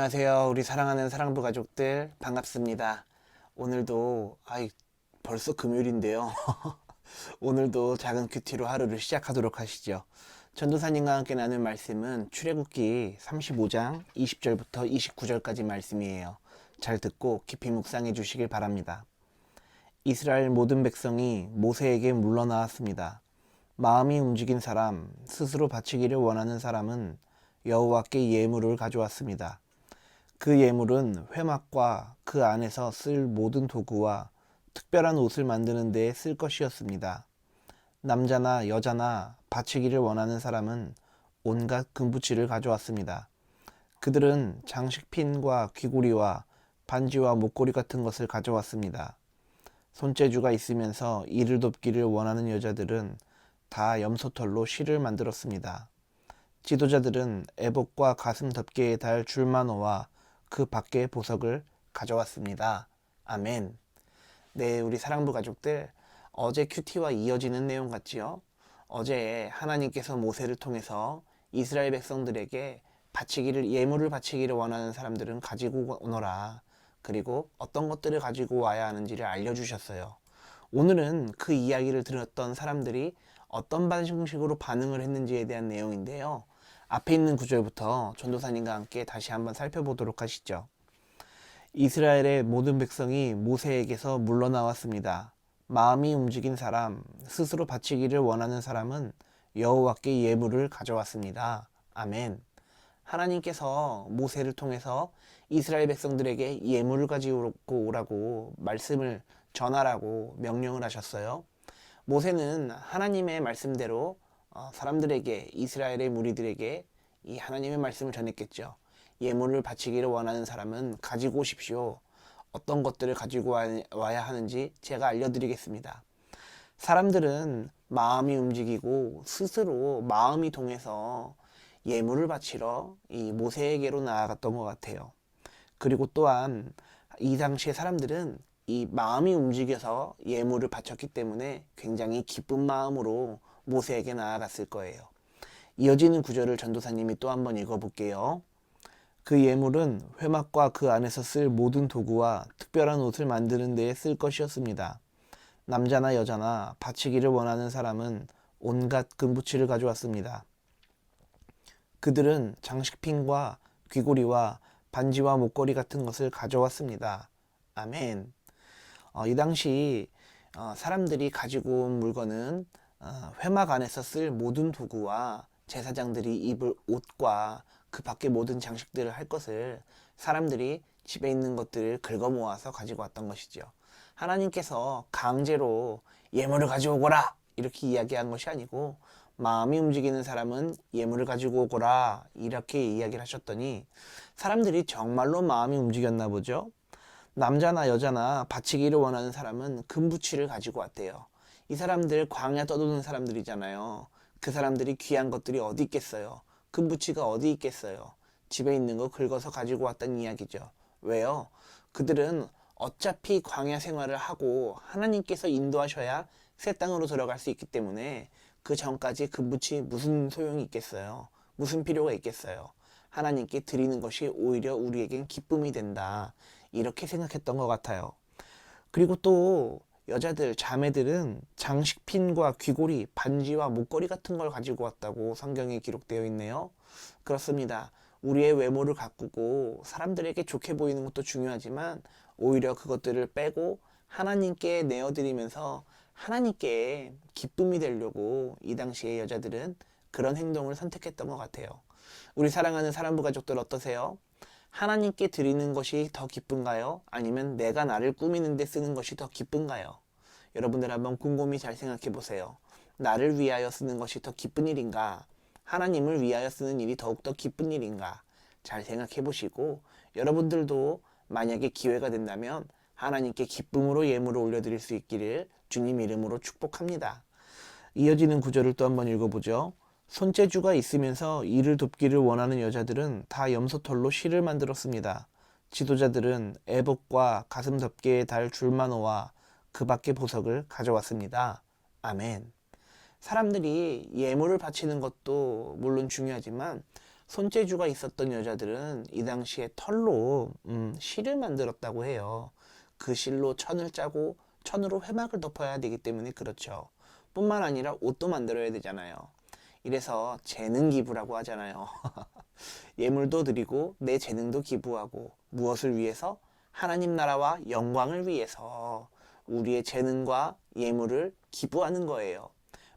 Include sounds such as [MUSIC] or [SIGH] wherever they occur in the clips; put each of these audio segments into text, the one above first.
안녕하세요. 우리 사랑하는 사랑부 가족들 반갑습니다. 오늘도 아이 벌써 금요일인데요. [LAUGHS] 오늘도 작은 큐티로 하루를 시작하도록 하시죠. 전도사님과 함께 나눈 말씀은 출애굽기 35장 20절부터 29절까지 말씀이에요. 잘 듣고 깊이 묵상해 주시길 바랍니다. 이스라엘 모든 백성이 모세에게 물러나왔습니다. 마음이 움직인 사람, 스스로 바치기를 원하는 사람은 여호와께 예물을 가져왔습니다. 그 예물은 회막과 그 안에서 쓸 모든 도구와 특별한 옷을 만드는 데에 쓸 것이었습니다. 남자나 여자나 바치기를 원하는 사람은 온갖 금부치를 가져왔습니다. 그들은 장식핀과 귀고리와 반지와 목걸이 같은 것을 가져왔습니다. 손재주가 있으면서 이를 돕기를 원하는 여자들은 다 염소털로 실을 만들었습니다. 지도자들은 애복과 가슴 덮개에 달 줄만호와 그 밖의 보석을 가져왔습니다. 아멘. 네, 우리 사랑부 가족들, 어제 큐티와 이어지는 내용 같지요? 어제 하나님께서 모세를 통해서 이스라엘 백성들에게 바치기를, 예물을 바치기를 원하는 사람들은 가지고 오너라. 그리고 어떤 것들을 가지고 와야 하는지를 알려주셨어요. 오늘은 그 이야기를 들었던 사람들이 어떤 방식으로 반응을 했는지에 대한 내용인데요. 앞에 있는 구절부터 전도사님과 함께 다시 한번 살펴보도록 하시죠. 이스라엘의 모든 백성이 모세에게서 물러나왔습니다. 마음이 움직인 사람, 스스로 바치기를 원하는 사람은 여호와께 예물을 가져왔습니다. 아멘. 하나님께서 모세를 통해서 이스라엘 백성들에게 예물을 가지고 오라고 말씀을 전하라고 명령을 하셨어요. 모세는 하나님의 말씀대로 어, 사람들에게 이스라엘의 무리들에게 이 하나님의 말씀을 전했겠죠. 예물을 바치기를 원하는 사람은 가지고 오십시오. 어떤 것들을 가지고 와야 하는지 제가 알려드리겠습니다. 사람들은 마음이 움직이고 스스로 마음이 동해서 예물을 바치러 이 모세에게로 나아갔던 것 같아요. 그리고 또한 이 당시의 사람들은 이 마음이 움직여서 예물을 바쳤기 때문에 굉장히 기쁜 마음으로 모세에게 나아갔을 거예요. 이어지는 구절을 전도사님이 또 한번 읽어볼게요. 그 예물은 회막과 그 안에서 쓸 모든 도구와 특별한 옷을 만드는 데에 쓸 것이었습니다. 남자나 여자나 바치기를 원하는 사람은 온갖 금부치를 가져왔습니다. 그들은 장식핀과 귀고리와 반지와 목걸이 같은 것을 가져왔습니다. 아멘. 어, 이 당시 어, 사람들이 가지고 온 물건은 어, 회막 안에서 쓸 모든 도구와 제사장들이 입을 옷과 그 밖의 모든 장식들을 할 것을 사람들이 집에 있는 것들을 긁어 모아서 가지고 왔던 것이죠. 하나님께서 강제로 예물을 가져오거라 이렇게 이야기한 것이 아니고 마음이 움직이는 사람은 예물을 가지고 오거라 이렇게 이야기를 하셨더니 사람들이 정말로 마음이 움직였나 보죠. 남자나 여자나 바치기를 원하는 사람은 금부치를 가지고 왔대요. 이 사람들 광야 떠도는 사람들이잖아요. 그 사람들이 귀한 것들이 어디 있겠어요? 금부치가 어디 있겠어요? 집에 있는 거 긁어서 가지고 왔다는 이야기죠. 왜요? 그들은 어차피 광야 생활을 하고 하나님께서 인도하셔야 새 땅으로 들어갈 수 있기 때문에 그 전까지 금부치 무슨 소용이 있겠어요? 무슨 필요가 있겠어요? 하나님께 드리는 것이 오히려 우리에겐 기쁨이 된다. 이렇게 생각했던 것 같아요. 그리고 또 여자들, 자매들은 장식핀과 귀고리, 반지와 목걸이 같은 걸 가지고 왔다고 성경에 기록되어 있네요. 그렇습니다. 우리의 외모를 가꾸고 사람들에게 좋게 보이는 것도 중요하지만 오히려 그것들을 빼고 하나님께 내어드리면서 하나님께 기쁨이 되려고 이 당시의 여자들은 그런 행동을 선택했던 것 같아요. 우리 사랑하는 사랑부 가족들 어떠세요? 하나님께 드리는 것이 더 기쁜가요? 아니면 내가 나를 꾸미는 데 쓰는 것이 더 기쁜가요? 여러분들 한번 곰곰이 잘 생각해 보세요. 나를 위하여 쓰는 것이 더 기쁜 일인가? 하나님을 위하여 쓰는 일이 더욱더 기쁜 일인가? 잘 생각해 보시고 여러분들도 만약에 기회가 된다면 하나님께 기쁨으로 예물을 올려드릴 수 있기를 주님 이름으로 축복합니다. 이어지는 구절을 또 한번 읽어보죠. 손재주가 있으면서 이를 돕기를 원하는 여자들은 다 염소털로 실을 만들었습니다. 지도자들은 애복과 가슴 덮개에 달 줄만호와 그 밖의 보석을 가져왔습니다. 아멘. 사람들이 예물을 바치는 것도 물론 중요하지만 손재주가 있었던 여자들은 이 당시에 털로 음, 실을 만들었다고 해요. 그 실로 천을 짜고 천으로 회막을 덮어야 되기 때문에 그렇죠. 뿐만 아니라 옷도 만들어야 되잖아요. 이래서 재능 기부라고 하잖아요. [LAUGHS] 예물도 드리고 내 재능도 기부하고 무엇을 위해서? 하나님 나라와 영광을 위해서 우리의 재능과 예물을 기부하는 거예요.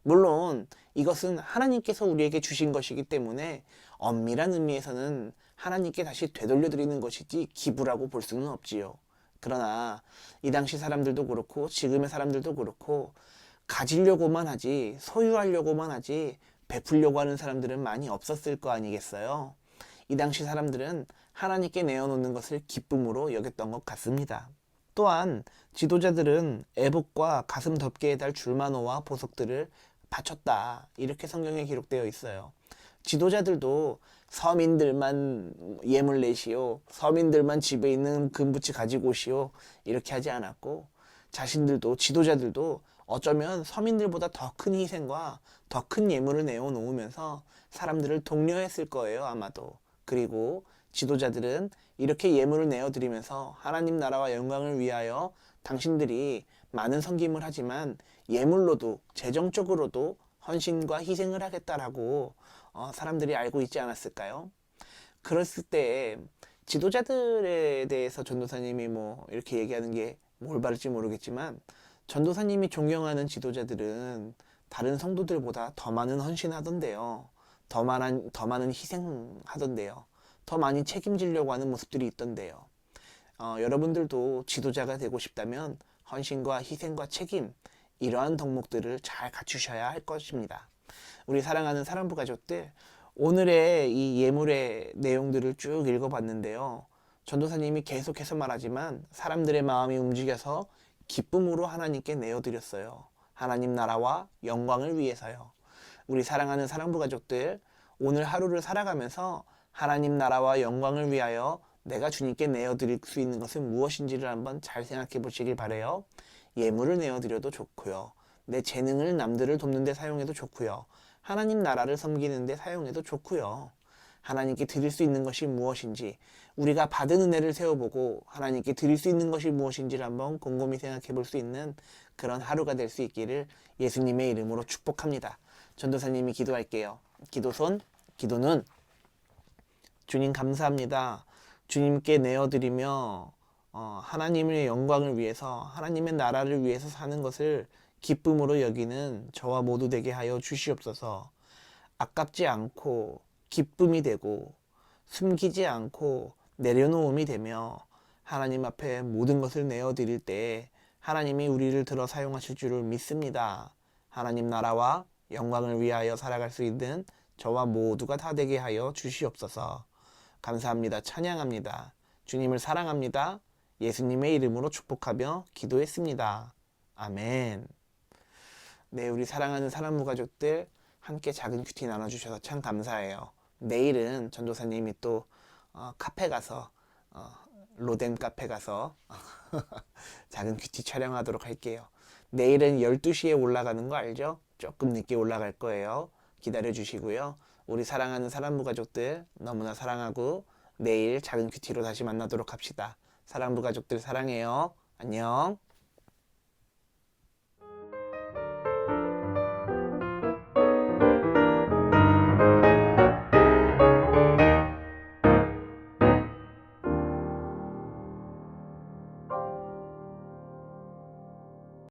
물론 이것은 하나님께서 우리에게 주신 것이기 때문에 엄밀한 의미에서는 하나님께 다시 되돌려 드리는 것이지 기부라고 볼 수는 없지요. 그러나 이 당시 사람들도 그렇고 지금의 사람들도 그렇고 가지려고만 하지 소유하려고만 하지 베풀려고 하는 사람들은 많이 없었을 거 아니겠어요? 이 당시 사람들은 하나님께 내어놓는 것을 기쁨으로 여겼던 것 같습니다. 또한 지도자들은 애복과 가슴 덮개 해달 줄만호와 보석들을 바쳤다. 이렇게 성경에 기록되어 있어요. 지도자들도 서민들만 예물 내시오. 서민들만 집에 있는 금부치 가지고 오시오. 이렇게 하지 않았고 자신들도 지도자들도 어쩌면 서민들보다 더 큰 희생과 더 큰 예물을 내어 놓으면서 사람들을 독려했을 거예요, 아마도. 그리고 지도자들은 이렇게 예물을 내어 드리면서 하나님 나라와 영광을 위하여 당신들이 많은 섬김을 하지만 예물로도 재정적으로도 헌신과 희생을 하겠다라고 어, 사람들이 알고 있지 않았을까요? 그랬을 때 지도자들에 대해서 전도사님이 뭐 이렇게 얘기하는 게뭘 바를지 모르겠지만 전도사님이 존경하는 지도자들은 다른 성도들보다 더 많은 헌신하던데요. 더 많은 더 많은 희생하던데요. 더 많이 책임지려고 하는 모습들이 있던데요. 어, 여러분들도 지도자가 되고 싶다면 헌신과 희생과 책임 이러한 덕목들을 잘 갖추셔야 할 것입니다. 우리 사랑하는 사랑부 가족들 오늘의 이 예물의 내용들을 쭉 읽어봤는데요. 전도사님이 계속해서 말하지만 사람들의 마음이 움직여서 기쁨으로 하나님께 내어드렸어요. 하나님 나라와 영광을 위해서요. 우리 사랑하는 사랑부 가족들 오늘 하루를 살아가면서 하나님 나라와 영광을 위하여 내가 주님께 내어드릴 수 있는 것은 무엇인지를 한번 잘 생각해 보시길 바래요. 예물을 내어드려도 좋고요. 내 재능을 남들을 돕는 데 사용해도 좋고요. 하나님 나라를 섬기는 데 사용해도 좋고요. 하나님께 드릴 수 있는 것이 무엇인지 우리가 받은 은혜를 세워보고 하나님께 드릴 수 있는 것이 무엇인지를 한번 곰곰이 생각해 볼 수 있는 그런 하루가 될 수 있기를 예수님의 이름으로 축복합니다. 전도사님이 기도할게요. 기도손, 기도는 주님 감사합니다. 주님께 내어드리며 어, 하나님의 영광을 위해서 하나님의 나라를 위해서 사는 것을 기쁨으로 여기는 저와 모두 되게 하여 주시옵소서. 아깝지 않고 기쁨이 되고 숨기지 않고 내려놓음이 되며 하나님 앞에 모든 것을 내어드릴 때 하나님이 우리를 들어 사용하실 줄을 믿습니다. 하나님 나라와 영광을 위하여 살아갈 수 있는 저와 모두가 다 되게 하여 주시옵소서. 감사합니다. 찬양합니다. 주님을 사랑합니다. 예수님의 이름으로 축복하며 기도했습니다. 아멘. 네, 우리 사랑하는 사랑무 가족들 함께 작은 큐티 나눠주셔서 참 감사해요. 내일은 전도사님이 또 어, 카페 가서 어, 로덴 카페 가서 [LAUGHS] 작은 큐티 촬영하도록 할게요. 내일은 12시에 올라가는 거 알죠? 조금 늦게 올라갈 거예요. 기다려 주시고요. 우리 사랑하는 사랑부 가족들 너무나 사랑하고 내일 작은 큐티로 다시 만나도록 합시다. 사랑부 가족들 사랑해요. 안녕.